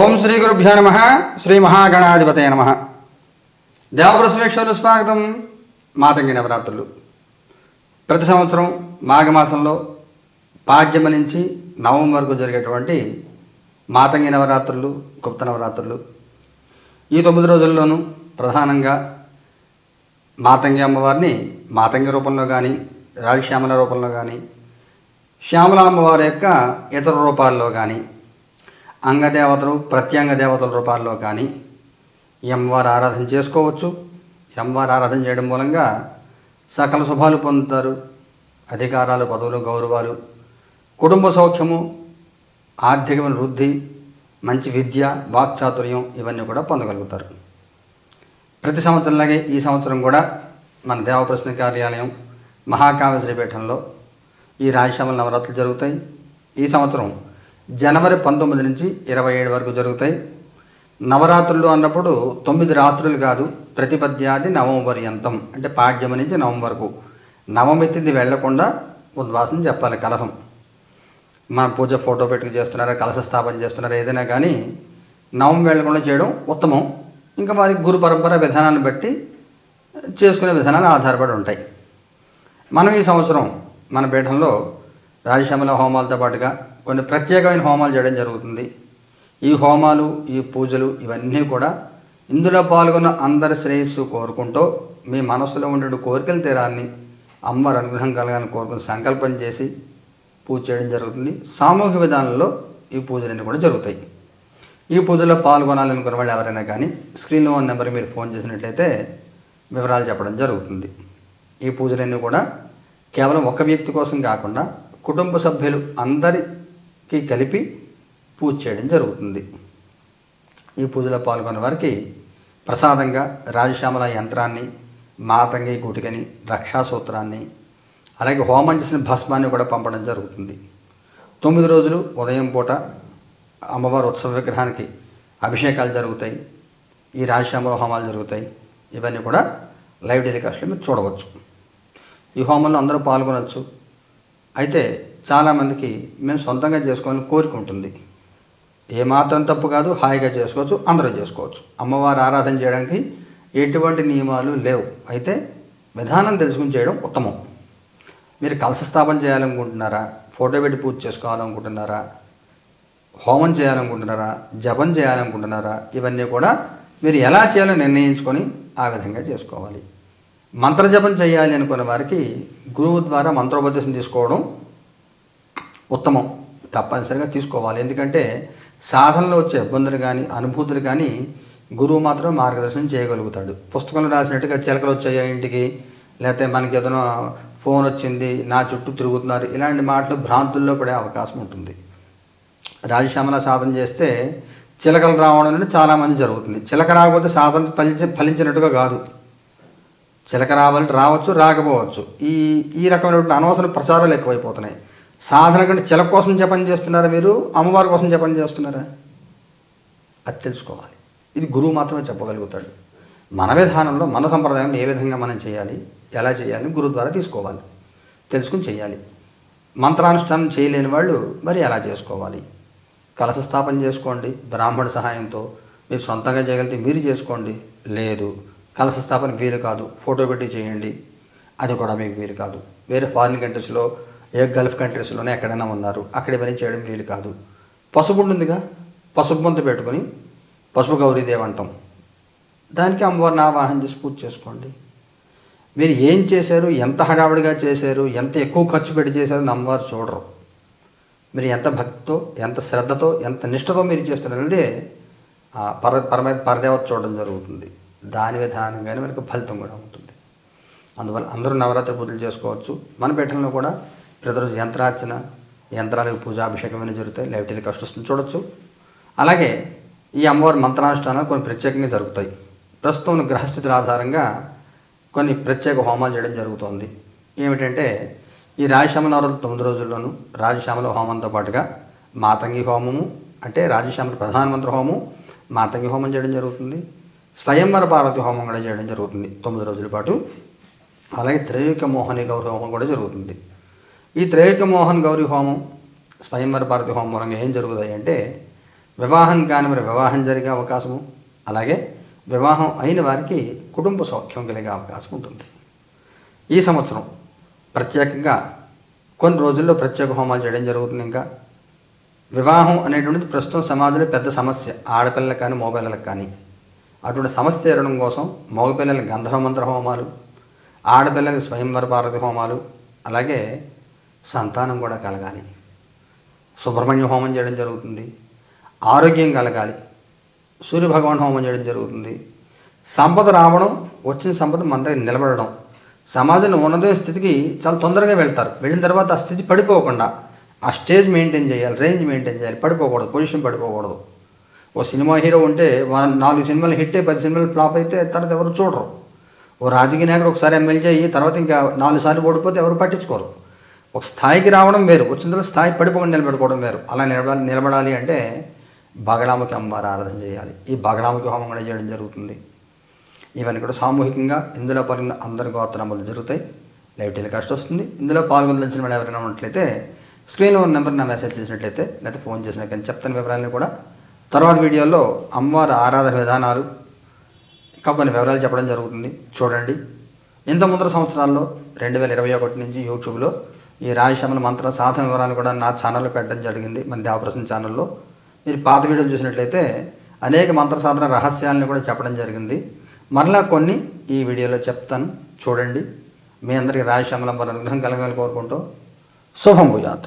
ఓం శ్రీ గురుభ్యో నమ శ్రీ మహాగణాధిపతయ నమ. దేవప్రసవేక్షలు స్వాగతం మాతంగి నవరాత్రులు. ప్రతి సంవత్సరం మాఘమాసంలో పాడ్యమ నుంచి నవం వరకు జరిగేటువంటి మాతంగి నవరాత్రులు గుప్త నవరాత్రులు. ఈ తొమ్మిది రోజుల్లోనూ ప్రధానంగా మాతంగి అమ్మవారిని మాతంగి రూపంలో కానీ రాజశ్యామల రూపంలో కానీ శ్యామల అమ్మవారి యొక్క ఇతర రూపాల్లో కానీ అంగదేవతలు ప్రత్యంగ దేవతల రూపాల్లో కానీ ఎంవారు ఆరాధన చేసుకోవచ్చు. ఎంవారు ఆరాధన చేయడం మూలంగా సకల శుభాలు పొందుతారు. అధికారాలు పదవులు గౌరవాలు కుటుంబ సౌఖ్యము ఆర్థికమైన వృద్ధి మంచి విద్య వాక్చాతుర్యం ఇవన్నీ కూడా పొందగలుగుతారు. ప్రతి సంవత్సరంలాగే ఈ సంవత్సరం కూడా మన దేవప్రశ్న కార్యాలయం మహాకామేశ్వరి పీఠంలో ఈ రాజశ్యామల నవరాత్రులు జరుగుతాయి. ఈ సంవత్సరం జనవరి పంతొమ్మిది నుంచి ఇరవై ఏడు వరకు జరుగుతాయి. నవరాత్రులు అన్నప్పుడు తొమ్మిది రాత్రులు కాదు ప్రతిపద్యాది నవం పర్యంతం అంటే పాడ్యమ నుంచి నవం వరకు. నవమి తిది వెళ్ళకుండా ఉద్వాసం చెప్పాలి కలసం మన పూజ ఫోటో పెట్టుకు చేస్తున్నారా కలశ స్థాపన చేస్తున్నారా ఏదైనా కానీ నవం వెళ్ళకుండా చేయడం ఉత్తమం. ఇంకా వారి గురు పరంపర విధానాన్ని బట్టి చేసుకునే విధానాలు ఆధారపడి ఉంటాయి. మనం ఈ సంవత్సరం మన పీఠంలో రాజశ్యామల హోమాలతో పాటుగా కొన్ని ప్రత్యేకమైన హోమాలు చేయడం జరుగుతుంది. ఈ హోమాలు ఈ పూజలు ఇవన్నీ కూడా ఇందులో పాల్గొన్న అందరి శ్రేయస్సు కోరుకుంటూ మీ మనసులో ఉండే కోరికలు తీరాన్ని అమ్మవారి అనుగ్రహం కలగాలని కోరుకుని సంకల్పం చేసి పూజ చేయడం జరుగుతుంది. సామూహిక విధానంలో ఈ పూజలన్నీ కూడా జరుగుతాయి. ఈ పూజలో పాల్గొనాలనుకున్న వాళ్ళు ఎవరైనా కానీ స్క్రీన్లో ఉన్న నెంబర్ మీరు ఫోన్ చేసినట్లయితే వివరాలు చెప్పడం జరుగుతుంది. ఈ పూజలన్నీ కూడా కేవలం ఒక వ్యక్తి కోసం కాకుండా కుటుంబ సభ్యులు అందరికీ కలిపి పూజ చేయడం జరుగుతుంది. ఈ పూజలో పాల్గొన్న వారికి ప్రసాదంగా రాజశ్యామల యంత్రాన్ని మాతంగి గుటికని రక్షాసూత్రాన్ని అలాగే హోమం చేసిన భస్మాన్ని కూడా పంపడం జరుగుతుంది. తొమ్మిది రోజులు ఉదయం పూట అమ్మవారి ఉత్సవ విగ్రహానికి అభిషేకాలు జరుగుతాయి. ఈ రాజశ్యామల హోమాలు జరుగుతాయి. ఇవన్నీ కూడా లైవ్ టెలికాస్ట్లో మీరు చూడవచ్చు. ఈ హోమంలో అందరూ పాల్గొనవచ్చు అయితే చాలామందికి మేము సొంతంగా చేసుకోవాలని కోరిక ఉంటుంది. ఏమాత్రం తప్పు కాదు హాయిగా చేసుకోవచ్చు అందరూ చేసుకోవచ్చు. అమ్మవారు ఆరాధన చేయడానికి ఎటువంటి నియమాలు లేవు. అయితే విధానం తెలుసుకుని చేయడం ఉత్తమం. మీరు కలశ స్థాపన చేయాలనుకుంటున్నారా? ఫోటో పెట్టి పూజ చేసుకోవాలనుకుంటున్నారా? హోమం చేయాలనుకుంటున్నారా? జపం చేయాలనుకుంటున్నారా? ఇవన్నీ కూడా మీరు ఎలా చేయాలో నిర్ణయించుకొని ఆ విధంగా చేసుకోవాలి. మంత్రజపం చేయాలి అనుకున్న వారికి గురువు ద్వారా మంత్రోపదేశం తీసుకోవడం ఉత్తమం. తప్పనిసరిగా తీసుకోవాలి. ఎందుకంటే సాధనలో వచ్చే ఇబ్బందులు కానీ అనుభూతులు కానీ గురువు మాత్రం మార్గదర్శనం చేయగలుగుతాడు. పుస్తకంలో రాసినట్టుగా చిలకలు వచ్చాయా ఇంటికి? లేకపోతే మనకి ఏదైనా ఫోన్ వచ్చింది నా చుట్టూ తిరుగుతున్నారు ఇలాంటి మాటలు భ్రాంతుల్లో పడే అవకాశం ఉంటుంది. రాజశ్యామల సాధన చేస్తే చిలకలు రావడం అనేది చాలామంది జరుగుతుంది. చిలక రాకపోతే సాధన ఫలించ ఫలించినట్టుగా కాదు. చిలక రావాలంటే రావచ్చు రాకపోవచ్చు. ఈ ఈ రకమైనటువంటి అనవసర ప్రచారాలు ఎక్కువైపోతున్నాయి. సాధన కంటే చిలక కోసం జపం చేస్తున్నారా మీరు? అమ్మవారి కోసం జపం చేస్తున్నారా? అది తెలుసుకోవాలి. ఇది గురువు మాత్రమే చెప్పగలుగుతాడు. మన విధానంలో మన సంప్రదాయం ఏ విధంగా మనం చేయాలి ఎలా చేయాలి గురువు ద్వారా తీసుకోవాలి. తెలుసుకుని చేయాలి. మంత్రానుష్ఠానం చేయలేని వాళ్ళు మరి ఎలా చేసుకోవాలి? కలశ స్థాపన చేసుకోండి బ్రాహ్మణ సహాయంతో. మీరు సొంతంగా చేయగలిగితే మీరు చేసుకోండి. లేదు. కలశ స్థాపన వీలు కాదు. ఫోటో పెట్టి చేయండి. అది కూడా మీకు వీలు కాదు. వేరే ఫారిన్ కంట్రీస్లో ఏ గల్ఫ్ కంట్రీస్లోనే ఎక్కడైనా ఉన్నారు. అక్కడ ఇవన్నీ చేయడం వీలు కాదు. పసుపు ఉంటుందిగా? పసుపు ముందు పెట్టుకొని పసుపు గౌరీదేవి అంటాం. దానికి అమ్మవారిని ఆవాహన చేసి పూజ చేసుకోండి. మీరు ఏం చేశారు? ఎంత హడావుడిగా చేశారు? ఎంత ఎక్కువ ఖర్చు పెట్టి చేశారు అమ్మవారు చూడరు. మీరు ఎంత భక్తితో ఎంత శ్రద్ధతో ఎంత నిష్ఠతో మీరు చేస్తారనేది ఆ పర పరమ పరదేవత చూడడం జరుగుతుంది. దాని విధానంగానే మనకు ఫలితం కూడా ఉంటుంది. అందువల్ల అందరూ నవరాత్రి పూజలు చేసుకోవచ్చు. మన పీఠంలో కూడా ప్రతిరోజు యంత్రార్చన యంత్రాలకు పూజాభిషేకమైన అభిషేకం జరుగుతాయి. లైవ్ కష్టం చూడొచ్చు. అలాగే ఈ అమ్మవారి మంత్రానుష్ఠానాలు కొన్ని ప్రత్యేకంగా జరుగుతాయి. ప్రస్తుతం గ్రహస్థితుల ఆధారంగా కొన్ని ప్రత్యేక హోమాలు చేయడం జరుగుతోంది. ఏమిటంటే ఈ రాజశ్యామల నవరాత్రి తొమ్మిది రోజుల్లోనూ రాజశ్యామల హోమంతో పాటుగా మాతంగి హోమము అంటే రాజశ్యామల ప్రధానమంత్రి హోమం మాతంగి హోమం చేయడం జరుగుతుంది. స్వయంవర పార్వతి హోమం కూడా చేయడం జరుగుతుంది. తొమ్మిది రోజుల పాటు. అలాగే త్రైవిక మోహని గౌరీ హోమం కూడా జరుగుతుంది. ఈ త్రైవిక మోహన్ గౌరీ హోమం స్వయంవర పార్వతి హోమం మూలంగా ఏం జరుగుతాయి అంటే వివాహం కాని వారి వివాహం జరిగే అవకాశము అలాగే వివాహం అయిన వారికి కుటుంబ సౌఖ్యం కలిగే అవకాశం ఉంటుంది. ఈ సంవత్సరం ప్రత్యేకంగా కొన్ని రోజుల్లో ప్రత్యేక హోమాలు చేయడం జరుగుతుంది ఇంకా. వివాహం అనేటువంటిది ప్రస్తుతం సమాజంలో పెద్ద సమస్య. ఆడపిల్లలకు కానీ మగపిల్లలకు కానీ. అటువంటి సమస్య తీరడం కోసం మగపిల్లలకి గంధర్వ మంత్ర హోమాలు ఆడపిల్లలకి స్వయంవర పార్వతి హోమాలు అలాగే సంతానం కూడా కలగాలి. సుబ్రహ్మణ్య హోమం చేయడం జరుగుతుంది. ఆరోగ్యం కలగాలి. సూర్యభగవాన్ హోమం చేయడం జరుగుతుంది. సంపద రావడం వచ్చిన సంపద మన దగ్గర నిలబడడం. సమాజంలో ఉన్నదే స్థితికి చాలా తొందరగా వెళ్తారు. వెళ్ళిన తర్వాత ఆ స్థితి పడిపోకుండా ఆ స్టేజ్ మెయింటైన్ చేయాలి రేంజ్ మెయింటైన్ చేయాలి. పడిపోకూడదు పొజిషన్ పడిపోకూడదు. ఓ సినిమా హీరో ఉంటే వా- నాలుగు సినిమాలు హిట్ పది సినిమాలు ఫ్లాప్ అయితే తర్వాత ఎవరు చూడరు. ఓ రాజకీయ నాయకుడు ఒకసారి ఎమ్మెల్యే అయ్యి తర్వాత ఇంకా నాలుగు సార్లు ఓడిపోతే ఎవరు పట్టించుకోరు. ఒక స్థాయికి రావడం వేరు వచ్చిన తర్వాత స్థాయి పడిపోకుండా నిలబెట్టుకోవడం వేరు. అలా నిలబడాలి నిలబడాలి అంటే బగలాముఖి అమ్మవారి ఆరాధన చేయాలి. ఈ బగలాముఖి హోమం కూడా చేయడం జరుగుతుంది. ఇవన్నీ కూడా సామూహికంగా ఇందులో పాల్గొన్న అందరి గోత్రములు జరుగుతాయి. లైవ్ టెలికాస్ట్ వస్తుంది. ఇందులో పాల్గొనదలిచిన వాళ్ళు ఎవరైనా ఉన్నట్లయితే స్క్రీన్లో ఉన్న నెంబర్ నా మెసేజ్ చేసినట్లయితే లేకపోతే ఫోన్ చేసినా కానీ చెప్తాను వివరాలను కూడా తర్వాత వీడియోలో అమ్మవారి ఆరాధన విధానాలు ఇంకా కొన్ని వివరాలు చెప్పడం జరుగుతుంది. చూడండి. ఇంత ముందర సంవత్సరాల్లో రెండు వేల ఇరవై ఒకటి నుంచి యూట్యూబ్లో ఈ రాయశమల మంత్ర సాధన వివరాలు కూడా నా ఛానల్లో పెట్టడం జరిగింది మన దేవప్రసన్న ఛానల్లో. మీరు పాత వీడియోలు చూసినట్లయితే అనేక మంత్ర సాధన రహస్యాలను కూడా చెప్పడం జరిగింది. మరలా కొన్ని ఈ వీడియోలో చెప్తాను. చూడండి. మీ అందరికీ రాయశమలం వారి అనుగ్రహం కలగాలని కోరుకుంటూ శుభం భూయాత్.